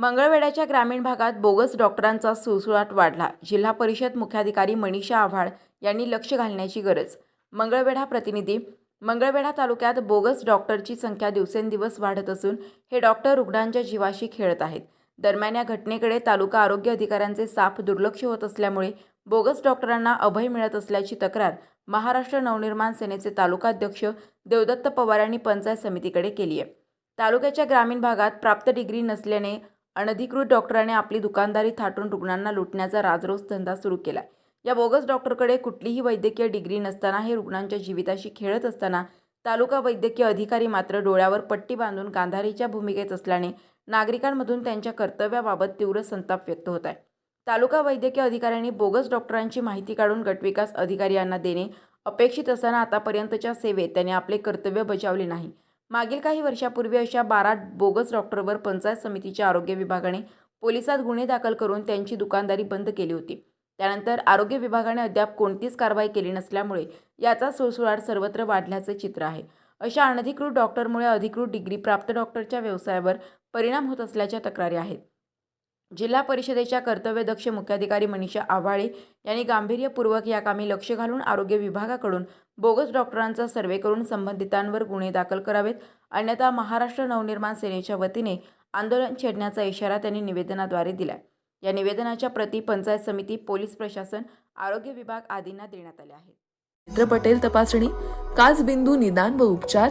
मंगळवेढ्याच्या ग्रामीण भागात बोगस डॉक्टरांचा सुळसुळाट वाढला. जिल्हा परिषद मुख्याधिकारी मनीषा आव्हाड यांनी लक्ष घालण्याची गरज. मंगळवेढा प्रतिनिधी मंगळवेढा तालुक्यात बोगस डॉक्टरची संख्या दिवसेंदिवस वाढत असून हे डॉक्टर रुग्णांच्या जीवाशी खेळत आहेत. दरम्यान या घटनेकडे तालुका आरोग्य अधिकाऱ्यांचे साफ दुर्लक्ष होत असल्यामुळे बोगस डॉक्टरांना अभय मिळत असल्याची तक्रार महाराष्ट्र नवनिर्माण सेनेचे तालुकाध्यक्ष देवदत्त पवार यांनी पंचायत समितीकडे केली आहे तालुक्याच्या ग्रामीण भागात प्राप्त डिग्री नसल्याने अनधिकृत डॉक्टरांनी आपली दुकानदारी थाटून रुग्णांना लुटण्याचा राजरोस धंदा सुरू केला या बोगस डॉक्टरकडे कुठलीही वैद्यकीय डिग्री नसताना हे रुग्णांच्या जीविताशी खेळत असताना तालुका वैद्यकीय अधिकारी मात्र डोळ्यावर पट्टी बांधून गांधारीच्या भूमिकेत असल्याने नागरिकांमधून त्यांच्या कर्तव्याबाबत तीव्र संताप व्यक्त होत आहे. तालुका वैद्यकीय अधिकाऱ्यांनी बोगस डॉक्टरांची माहिती काढून गटविकास अधिकारी यांना देणे अपेक्षित असताना आतापर्यंतच्या सेवेत त्यांनी आपले कर्तव्य बजावले नाही. मागील काही वर्षापूर्वी अशा बारा बोगस डॉक्टरवर पंचायत समितीच्या आरोग्य विभागाने पोलिसात गुन्हे दाखल करून त्यांची दुकानदारी बंद केली होती. त्यानंतर आरोग्य विभागाने अद्याप कोणतीच कारवाई केली नसल्यामुळे याचा सुळसुळाट सर्वत्र वाढल्याचे चित्र आहे. अशा अनधिकृत डॉक्टरमुळे अधिकृत डिग्री प्राप्त डॉक्टरच्या व्यवसायावर परिणाम होत असल्याच्या तक्रारी आहेत. जिल्हा परिषदेच्या कर्तव्यदक्ष मुख्याधिकारी मनीषा आव्हाळे यांनी गांभीर्यपूर्वक या कामी लक्ष घालून आरोग्य विभागाकडून बोगस डॉक्टरांचा सर्वे करून संबंधितांवर गुन्हे दाखल करावेत. अन्यथा महाराष्ट्र नवनिर्माण सेनेच्या वतीने आंदोलन छेडण्याचा इशारा त्यांनी निवेदनाद्वारे दिला या निवेदनाच्या प्रती पंचायत समिती पोलीस प्रशासन आरोग्य विभाग आदींना देण्यात आल्या आहेत पटेल तपासणी काचबिंदू निदान व उपचार